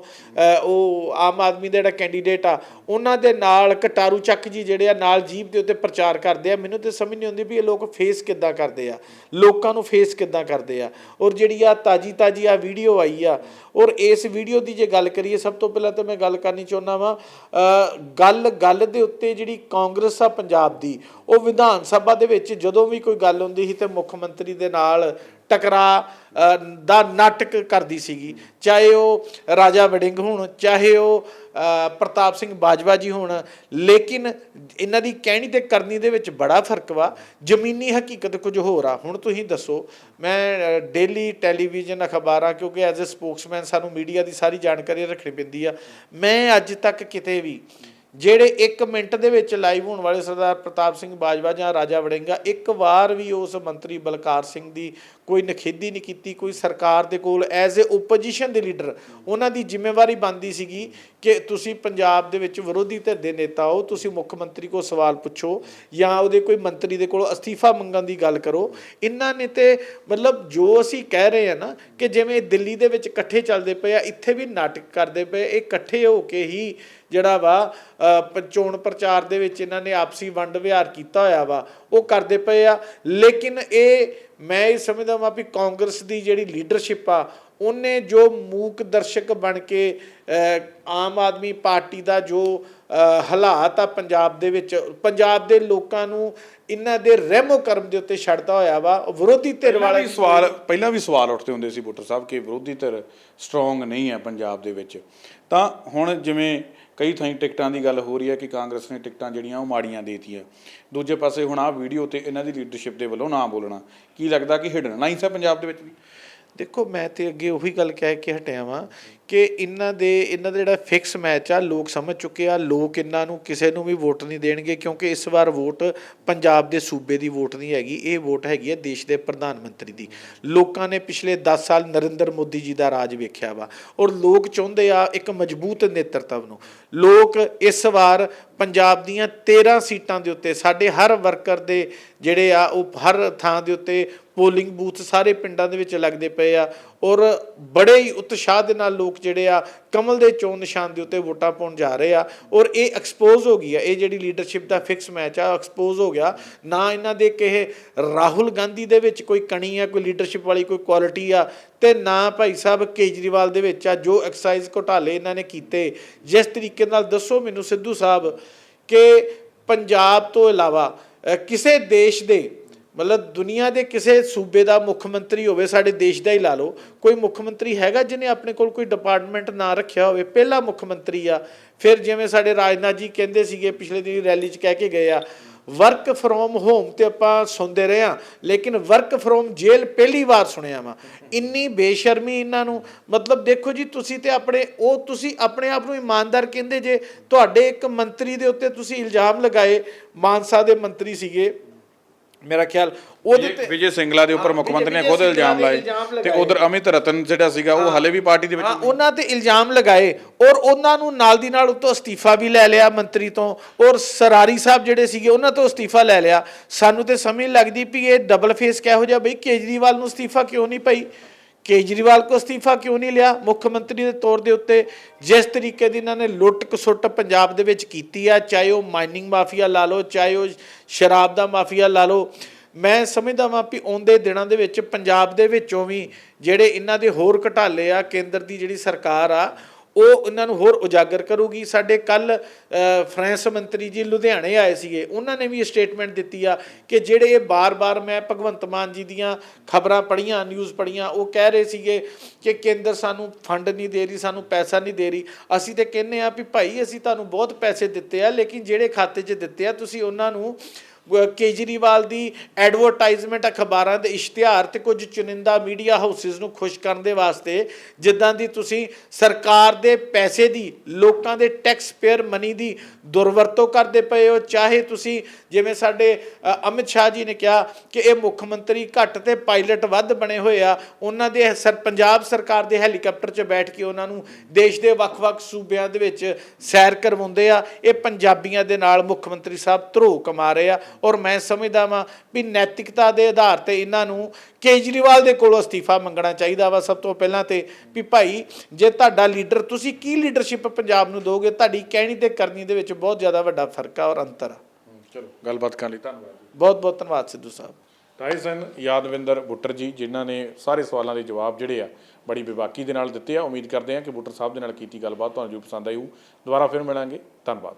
ਉਹ ਆਮ ਆਦਮੀ ਦਾ ਜਿਹੜਾ ਕੈਂਡੀਡੇਟ ਆ, ਉਹਨਾਂ ਦੇ ਨਾਲ ਕਟਾਰੂ ਚੱਕ ਜੀ ਜਿਹੜੇ ਆ, ਨਾਲ ਜੀਪ ਦੇ ਉੱਤੇ ਪ੍ਰਚਾਰ ਕਰਦੇ ਆ। ਮੈਨੂੰ ਤੇ ਸਮਝ ਨਹੀਂ ਆਉਂਦੀ ਵੀ ਇਹ ਲੋਕ ਫੇਸ ਕਿੱਦਾਂ ਕਰਦੇ ਆ ਲੋਕਾਂ ਨੂੰ ਫੇਸ ਕਿੱਦਾਂ ਕਰਦੇ ਆ। ਔਰ ਜਿਹੜੀ ਆ ਤਾਜੀ ਤਾਜੀ ਆ ਵੀਡੀਓ ਆਈ ਆ ਔਰ ਇਸ ਵੀਡੀਓ ਦੀ ਜੇ ਗੱਲ ਕਰੀਏ ਸਭ ਤੋਂ ਪਹਿਲਾਂ ਤਾਂ ਮੈਂ ਗੱਲ ਕਰਨੀ ਚਾਹੁੰਦਾ ਵਾਂ ਅ, ਗੱਲ ਗੱਲ ਦੇ ਉੱਤੇ ਜਿਹੜੀ ਕਾਂਗਰਸ ਆ ਪੰਜਾਬ ਦੀ ਉਹ ਵਿਧਾਨ ਸਭਾ ਦੇ ਵਿੱਚ ਜਦੋਂ ਵੀ ਕੋਈ ਗੱਲ ਹੁੰਦੀ ਸੀ ਤੇ ਮੁੱਖ ਮੰਤਰੀ ਦੇ ਨਾਲ ਟਕਰਾ ਦਾ ਨਾਟਕ ਕਰਦੀ ਸੀਗੀ। ਚਾਹੇ ਉਹ ਰਾਜਾ ਵੜਿੰਗ ਹੋਣ, ਚਾਹੇ ਉਹ ਪ੍ਰਤਾਪ ਸਿੰਘ ਬਾਜਵਾ ਜੀ ਹੋਣ, ਲੇਕਿਨ ਇਹਨਾਂ ਦੀ ਕਹਿਣੀ ਤੇ ਕਰਨੀ ਦੇ ਵਿੱਚ ਬੜਾ ਫ਼ਰਕ ਵਾ। ਜ਼ਮੀਨੀ ਹਕੀਕਤ ਕੁਝ ਹੋਰ ਆ। ਹੁਣ ਤੁਸੀਂ ਦੱਸੋ, ਮੈਂ ਡੇਲੀ ਟੈਲੀਵਿਜ਼ਨ ਅਖਬਾਰਾਂ, ਕਿਉਂਕਿ ਐਜ਼ ਅ ਸਪੋਕਸਮੈਨ ਸਾਨੂੰ ਮੀਡੀਆ ਦੀ ਸਾਰੀ ਜਾਣਕਾਰੀ ਰੱਖਣੀ ਪੈਂਦੀ ਆ। ਮੈਂ ਅੱਜ ਤੱਕ ਕਿਤੇ ਵੀ ਜਿਹੜੇ 1 ਮਿੰਟ ਦੇ ਵਿੱਚ ਲਾਈਵ ਹੋਣ ਵਾਲੇ ਸਰਦਾਰ ਪ੍ਰਤਾਪ ਸਿੰਘ ਬਾਜਵਾ ਜਾਂ ਰਾਜਾ ਵੜਿੰਗਾ ਇੱਕ ਵਾਰ ਵੀ ਉਸ ਮੰਤਰੀ ਬਲਕਾਰ ਸਿੰਘ ਦੀ ਕੋਈ ਨਖੇਦੀ ਨਹੀਂ ਕੀਤੀ, ਕੋਈ ਸਰਕਾਰ ਦੇ ਕੋਲ ਐਜ਼ ਅ ਓਪੋਜੀਸ਼ਨ ਦੇ ਲੀਡਰ ਉਹਨਾਂ ਦੀ ਜ਼ਿੰਮੇਵਾਰੀ ਬਣਦੀ ਸੀਗੀ ਕਿ ਤੁਸੀਂ ਪੰਜਾਬ ਦੇ ਵਿੱਚ ਵਿਰੋਧੀ ਧਿਰ ਦੇ ਨੇਤਾ ਹੋ, ਤੁਸੀਂ ਮੁੱਖ ਮੰਤਰੀ ਕੋਲ ਸਵਾਲ ਪੁੱਛੋ ਜਾਂ ਉਹਦੇ ਕੋਈ ਮੰਤਰੀ ਦੇ ਕੋਲ ਅਸਤੀਫਾ ਮੰਗਣ ਦੀ ਗੱਲ ਕਰੋ। ਇਹਨਾਂ ਨੇ ਤੇ ਮਤਲਬ ਜੋ ਅਸੀਂ ਕਹਿ ਰਹੇ ਆ ਨਾ ਕਿ ਜਿਵੇਂ ਦਿੱਲੀ ਦੇ ਵਿੱਚ ਇਕੱਠੇ ਚੱਲਦੇ ਪਏ ਆ, ਇੱਥੇ ਵੀ ਨਾਟਕ ਕਰਦੇ ਪਏ, ਇਹ ਇਕੱਠੇ ਹੋ ਕੇ ਹੀ ਜਿਹੜਾ ਵਾ ਚੋਣ ਪ੍ਰਚਾਰ ਦੇ ਵਿੱਚ ਇਹਨਾਂ ਨੇ ਆਪਸੀ ਵੰਡ ਵਿਹਾਰ ਕੀਤਾ ਹੋਇਆ ਵਾ, ਉਹ ਕਰਦੇ ਪਏ ਆ। ਲੇਕਿਨ ਇਹ ਮੈਂ ਇਹ ਸਮਝਦਾ ਵਾਂ ਵੀ ਕਾਂਗਰਸ ਦੀ ਜਿਹੜੀ ਲੀਡਰਸ਼ਿਪ ਆ, ਉਹਨੇ ਜੋ ਮੂਕ ਦਰਸ਼ਕ ਬਣ ਕੇ ਆਮ ਆਦਮੀ ਪਾਰਟੀ ਦਾ ਜੋ ਹਾਲਾਤ ਆ ਪੰਜਾਬ ਦੇ ਵਿੱਚ, ਪੰਜਾਬ ਦੇ ਲੋਕਾਂ ਨੂੰ ਇਹਨਾਂ ਦੇ ਰਹਿਮੋ ਕਰਮ ਦੇ ਉੱਤੇ ਛੱਡਦਾ ਹੋਇਆ ਵਾ ਵਿਰੋਧੀ ਧਿਰ ਵਾਲੇ
ਵੀ ਸਵਾਲ ਪਹਿਲਾਂ ਵੀ ਸਵਾਲ ਉੱਠਦੇ ਹੁੰਦੇ ਸੀ ਬੁੱਟਰ ਸਾਹਿਬ ਕਿ ਵਿਰੋਧੀ ਧਿਰ ਸਟਰੋਂਗ ਨਹੀਂ ਹੈ ਪੰਜਾਬ ਦੇ ਵਿੱਚ। ਤਾਂ ਹੁਣ ਜਿਵੇਂ ਕਈ ਥਾਈਂ ਟਿਕਟਾਂ ਦੀ ਗੱਲ ਹੋ ਰਹੀ ਹੈ ਕਿ ਕਾਂਗਰਸ ਨੇ ਟਿਕਟਾਂ ਜਿਹੜੀਆਂ ਉਹ ਮਾੜੀਆਂ ਦੇਤੀਆਂ। ਦੂਜੇ ਪਾਸੇ ਹੁਣ ਆਹ ਵੀਡੀਓ ਤੇ ਇਹਨਾਂ ਦੀ ਲੀਡਰਸ਼ਿਪ ਦੇ ਵੱਲੋਂ ਨਾ ਬੋਲਣਾ ਕੀ ਲੱਗਦਾ ਕਿ ਹਿਡਨ ਲਾਈਨਸ ਹੈ ਪੰਜਾਬ ਦੇ ਵਿੱਚ ਵੀ।
ਦੇਖੋ ਮੈਂ ਤੇ ਅੱਗੇ ਉਹੀ ਗੱਲ ਕਹਿ ਕੇ ਹਟਿਆ ਵਾਂ ਕਿ ਇਹਨਾਂ ਦੇ, ਇਹਨਾਂ ਦਾ ਜਿਹੜਾ ਫਿਕਸ ਮੈਚ ਆ, ਲੋਕ ਸਮਝ ਚੁੱਕੇ ਆ, ਲੋਕ ਇਹਨਾਂ ਨੂੰ ਕਿਸੇ ਨੂੰ ਵੀ ਵੋਟ ਨਹੀਂ ਦੇਣਗੇ ਕਿਉਂਕਿ ਇਸ ਵਾਰ ਵੋਟ ਪੰਜਾਬ ਦੇ ਸੂਬੇ ਦੀ ਵੋਟ ਨਹੀਂ ਹੈਗੀ, ਇਹ ਵੋਟ ਹੈਗੀ ਹੈ ਦੇਸ਼ ਦੇ ਪ੍ਰਧਾਨ ਮੰਤਰੀ ਦੀ। ਲੋਕਾਂ ਨੇ ਪਿਛਲੇ 10 ਸਾਲ ਨਰਿੰਦਰ ਮੋਦੀ ਜੀ ਦਾ ਰਾਜ ਵੇਖਿਆ ਵਾ ਔਰ ਲੋਕ ਚਾਹੁੰਦੇ ਆ ਇੱਕ ਮਜ਼ਬੂਤ ਨੇਤਰਤਵ ਨੂੰ। ਲੋਕ ਇਸ ਵਾਰ ਪੰਜਾਬ ਦੀਆਂ 13 ਸੀਟਾਂ ਦੇ ਉੱਤੇ, ਸਾਡੇ ਹਰ ਵਰਕਰ ਦੇ ਜਿਹੜੇ ਆ, ਉਹ ਹਰ ਥਾਂ ਦੇ ਉੱਤੇ, ਪੋਲਿੰਗ ਬੂਥ ਸਾਰੇ ਪਿੰਡਾਂ ਦੇ ਵਿੱਚ ਲੱਗਦੇ ਪਏ ਆ। ਔਰ ਬੜੇ ਹੀ ਉਤਸ਼ਾਹ ਦੇ ਨਾਲ ਲੋਕ ਜਿਹੜੇ ਆ ਕਮਲ ਦੇ ਚੋਣ ਨਿਸ਼ਾਨ ਦੇ ਉੱਤੇ ਵੋਟਾਂ ਪਾਉਣ ਜਾ ਰਹੇ ਆ ਔਰ ਇਹ ਐਕਸਪੋਜ਼ ਹੋ ਗਈ ਆ। ਇਹ ਜਿਹੜੀ ਲੀਡਰਸ਼ਿਪ ਦਾ ਫਿਕਸ ਮੈਚ ਆ ਐਕਸਪੋਜ਼ ਹੋ ਗਿਆ। ਨਾ ਇਹਨਾਂ ਦੇ ਕਿਸੇ ਰਾਹੁਲ ਗਾਂਧੀ ਦੇ ਵਿੱਚ ਕੋਈ ਕਣੀ ਆ, ਕੋਈ ਲੀਡਰਸ਼ਿਪ ਵਾਲੀ ਕੋਈ ਕੁਆਲਿਟੀ ਆ ਤੇ ਨਾ ਭਾਈ ਸਾਹਿਬ ਕੇਜਰੀਵਾਲ ਦੇ ਵਿੱਚ ਆ ਜੋ ਐਕਸਾਈਜ਼ ਘੁਟਾਲੇ ਇਹਨਾਂ ਨੇ ਕੀਤੇ। ਜਿਸ ਤਰੀਕੇ ਨਾਲ ਦੱਸੋ ਮੈਨੂੰ ਸਿੱਧੂ ਸਾਹਿਬ ਕਿ ਪੰਜਾਬ ਤੋਂ ਇਲਾਵਾ ਕਿਸੇ ਦੇਸ਼ ਦੇ ਮਤਲਬ ਦੁਨੀਆ ਦੇ ਕਿਸੇ ਸੂਬੇ ਦਾ ਮੁੱਖ ਮੰਤਰੀ ਹੋਵੇ, ਸਾਡੇ ਦੇਸ਼ ਦਾ ਹੀ ਲਾ ਲਓ, ਕੋਈ ਮੁੱਖ ਮੰਤਰੀ ਹੈਗਾ ਜਿਹਨੇ ਆਪਣੇ ਕੋਲ ਕੋਈ ਡਿਪਾਰਟਮੈਂਟ ਨਾ ਰੱਖਿਆ ਹੋਵੇ, ਪਹਿਲਾ ਮੁੱਖ ਮੰਤਰੀ ਆ। ਫਿਰ ਜਿਵੇਂ ਸਾਡੇ ਰਾਜਨਾਥ ਜੀ ਕਹਿੰਦੇ ਸੀਗੇ, ਪਿਛਲੇ ਦਿਨੀ ਰੈਲੀ 'ਚ ਕਹਿ ਕੇ ਗਏ ਆ ਵਰਕ ਫਰੋਮ ਹੋਮ ਤੇ ਆਪਾਂ ਸੁਣਦੇ ਰਹੇ ਹਾਂ ਲੇਕਿਨ ਵਰਕ ਫਰੋਮ ਜੇਲ੍ਹ ਪਹਿਲੀ ਵਾਰ ਸੁਣਿਆ ਵਾ। ਇੰਨੀ ਬੇਸ਼ਰਮੀ ਇਹਨਾਂ ਨੂੰ, ਮਤਲਬ ਦੇਖੋ ਜੀ, ਤੁਸੀਂ ਤੇ ਆਪਣੇ, ਉਹ ਤੁਸੀਂ ਆਪਣੇ ਆਪ ਨੂੰ ਇਮਾਨਦਾਰ ਕਹਿੰਦੇ ਜੇ, ਤੁਹਾਡੇ ਇੱਕ ਮੰਤਰੀ ਦੇ ਉੱਤੇ ਤੁਸੀਂ ਇਲਜ਼ਾਮ ਲਗਾਏ, ਮਾਨਸਾ ਦੇ ਮੰਤਰੀ ਸੀਗੇ ਮੇਰਾ ਖਿਆਲ ਉਹਦੇ ਤੇ
ਵਿਜੇ ਸਿੰਗਲਾ ਦੇ ਉੱਪਰ ਮੁੱਖ ਮੰਤਰੀ ਨੇ ਖੁਦ ਇਲਜ਼ਾਮ ਲਾਏ ਤੇ। ਉਧਰ ਅਮਿਤ ਰਤਨ ਜਿਹੜਾ ਸੀਗਾ ਉਹ ਹਲੇ ਵੀ ਪਾਰਟੀ ਦੇ ਵਿੱਚ
ਉਹਨਾਂ ਤੇ ਇਲਜ਼ਾਮ ਲਗਾਏ ਔਰ ਉਹਨਾਂ ਨੂੰ ਨਾਲ ਦੀ ਨਾਲ ਉਤੋਂ ਅਸਤੀਫਾ ਵੀ ਲੈ ਲਿਆ ਮੰਤਰੀ ਤੋਂ ਔਰ ਸਰਾਰੀ ਸਾਹਿਬ ਜਿਹੜੇ ਸੀਗੇ ਉਹਨਾਂ ਤੋਂ ਅਸਤੀਫਾ ਲੈ ਲਿਆ। ਸਾਨੂੰ ਤੇ ਸਮਝ ਲੱਗਦੀ ਵੀ ਇਹ ਡਬਲ ਫੇਸ ਕਿਹੋ ਜਿਹਾ ਬਈ ਕੇਜਰੀਵਾਲ ਨੂੰ ਅਸਤੀਫਾ ਕਿਉਂ ਨਹੀਂ ਪਈ? ਕੇਜਰੀਵਾਲ ਕੋ ਅਸਤੀਫਾ ਕਿਉਂ ਨਹੀਂ ਲਿਆ? ਮੁੱਖ ਮੰਤਰੀ ਦੇ ਤੌਰ ਦੇ ਉੱਤੇ ਜਿਸ ਤਰੀਕੇ ਦੀ ਇਹਨਾਂ ਨੇ ਲੁੱਟ ਕਸੁੱਟ ਪੰਜਾਬ ਦੇ ਵਿੱਚ ਕੀਤੀ ਆ, ਚਾਹੇ ਉਹ ਮਾਈਨਿੰਗ ਮਾਫੀਆ ਲਾ ਲਓ, ਚਾਹੇ ਉਹ ਸ਼ਰਾਬ ਦਾ ਮਾਫੀਆ ਲਾ ਲਓ, ਮੈਂ ਸਮਝਦਾ ਵਾਂ ਵੀ ਆਉਂਦੇ ਦਿਨਾਂ ਦੇ ਵਿੱਚ ਪੰਜਾਬ ਦੇ ਵਿੱਚੋਂ ਵੀ ਜਿਹੜੇ ਇਹਨਾਂ ਦੇ ਹੋਰ ਘਟਾਲੇ ਆ, ਕੇਂਦਰ ਦੀ ਜਿਹੜੀ ਸਰਕਾਰ ਆ ਉਹ ਇਹਨਾਂ ਨੂੰ ਹੋਰ ਉਜਾਗਰ ਕਰੂਗੀ। ਸਾਡੇ ਕੱਲ ਫਰਾਂਸ ਮੰਤਰੀ ਜੀ ਲੁਧਿਆਣੇ ਆਏ ਸੀਗੇ। ਉਹਨਾਂ ਨੇ ਵੀ ਸਟੇਟਮੈਂਟ ਦਿੱਤੀ ਆ ਕਿ ਜਿਹੜੇ ਇਹ ਬਾਰ-ਬਾਰ ਮੈਂ ਭਗਵੰਤ ਮਾਨ ਜੀ ਦੀਆਂ ਖਬਰਾਂ ਪੜੀਆਂ ਨਿਊਜ਼ ਪੜੀਆਂ ਉਹ ਕਹਿ ਰਹੇ ਸੀਗੇ ਕਿ ਕੇਂਦਰ ਸਾਨੂੰ ਫੰਡ ਨਹੀਂ ਦੇ ਰਹੀ, ਸਾਨੂੰ ਪੈਸਾ ਨਹੀਂ ਦੇ ਰਹੀ। ਅਸੀਂ ਤੇ ਕਹਿੰਨੇ ਆ ਵੀ ਭਾਈ, ਅਸੀਂ ਤੁਹਾਨੂੰ ਬਹੁਤ ਪੈਸੇ ਦਿੱਤੇ ਆ, ਲੇਕਿਨ ਜਿਹੜੇ ਖਾਤੇ 'ਚ ਦਿੱਤੇ ਆ, ਤੁਸੀਂ ਉਹਨਾਂ ਨੂੰ ਕੇਜਰੀਵਾਲ ਦੀ ਐਡਵਰਟਾਈਜ਼ਮੈਂਟ ਅਖਬਾਰਾਂ ਦੇ ਇਸ਼ਤਿਹਾਰ ਤੇ ਕੁਝ ਚੁਣਿੰਦਾ ਮੀਡੀਆ ਹਾਊਸਿਸ ਨੂੰ ਖੁਸ਼ ਕਰਨ ਦੇ ਵਾਸਤੇ, ਜਿੱਦਾਂ ਦੀ ਤੁਸੀਂ ਸਰਕਾਰ ਦੇ ਪੈਸੇ ਦੀ, ਲੋਕਾਂ ਦੇ ਟੈਕਸ ਪੇਅਰ ਮਨੀ ਦੀ ਦੁਰਵਰਤੋਂ ਕਰਦੇ ਪਏ ਹੋ, ਚਾਹੇ ਤੁਸੀਂ ਜਿਵੇਂ ਸਾਡੇ ਅਮਿਤ ਸ਼ਾਹ ਜੀ ਨੇ ਕਿਹਾ ਕਿ ਇਹ ਮੁੱਖ ਮੰਤਰੀ ਘੱਟ ਤੇ ਪਾਇਲਟ ਵੱਧ ਬਣੇ ਹੋਏ ਆ, ਉਹਨਾਂ ਦੇ ਸਰ, ਪੰਜਾਬ ਸਰਕਾਰ ਦੇ ਹੈਲੀਕਾਪਟਰ 'ਚ ਬੈਠ ਕੇ ਉਹਨਾਂ ਨੂੰ ਦੇਸ਼ ਦੇ ਵੱਖ-ਵੱਖ ਸੂਬਿਆਂ ਦੇ ਵਿੱਚ ਸੈਰ ਕਰਵਾਉਂਦੇ ਆ, ਇਹ ਪੰਜਾਬੀਆਂ ਦੇ ਨਾਲ ਮੁੱਖ ਮੰਤਰੀ ਸਾਹਿਬ ਧਰੋ ਕਮਾ ਰਹੇ ਆ ਔਰ ਮੈਂ ਸਮਝਦਾ ਵਾਂ ਵੀ ਨੈਤਿਕਤਾ ਦੇ ਆਧਾਰ ਤੇ ਇਹਨਾਂ ਨੂੰ ਕੇਜਰੀਵਾਲ ਦੇ ਕੋਲੋਂ ਅਸਤੀਫਾ ਮੰਗਣਾ ਚਾਹੀਦਾ ਵਾ ਸਭ ਤੋਂ ਪਹਿਲਾਂ ਤੇ ਵੀ ਭਾਈ ਜੇ ਤੁਹਾਡਾ ਲੀਡਰ ਤੁਸੀਂ ਕੀ ਲੀਡਰਸ਼ਿਪ ਪੰਜਾਬ ਨੂੰ ਦੋਗੇ? ਤੁਹਾਡੀ ਕਹਿਣੀ ਤੇ ਕਰਨੀ ਦੇ ਵਿੱਚ ਬਹੁਤ ਜ਼ਿਆਦਾ ਵੱਡਾ ਫ਼ਰਕ ਆ ਔਰ ਅੰਤਰ ਆ।
ਚਲੋ ਗੱਲਬਾਤ ਕਰਨ ਲਈ ਧੰਨਵਾਦ
ਬਹੁਤ ਬਹੁਤ ਧੰਨਵਾਦ ਸਿੱਧੂ ਸਾਹਿਬ।
ਤਾਈ ਸਨ ਯਾਦਵਿੰਦਰ ਬੁੱਟਰ ਜੀ ਜਿਨ੍ਹਾਂ ਨੇ ਸਾਰੇ ਸਵਾਲਾਂ ਦੇ ਜਵਾਬ ਜਿਹੜੇ ਆ ਬੜੀ ਬੇਬਾਕੀ ਦੇ ਨਾਲ ਦਿੱਤੇ ਆ। ਉਮੀਦ ਕਰਦੇ ਆ ਕਿ ਬੁੱਟਰ ਸਾਹਿਬ ਦੇ ਨਾਲ ਕੀਤੀ ਗੱਲਬਾਤ ਤੁਹਾਨੂੰ ਜੋ ਪਸੰਦ ਆਈ ਹੋ ਦੁਬਾਰਾ ਫਿਰ ਮਿਲਾਂਗੇ। ਧੰਨਵਾਦ।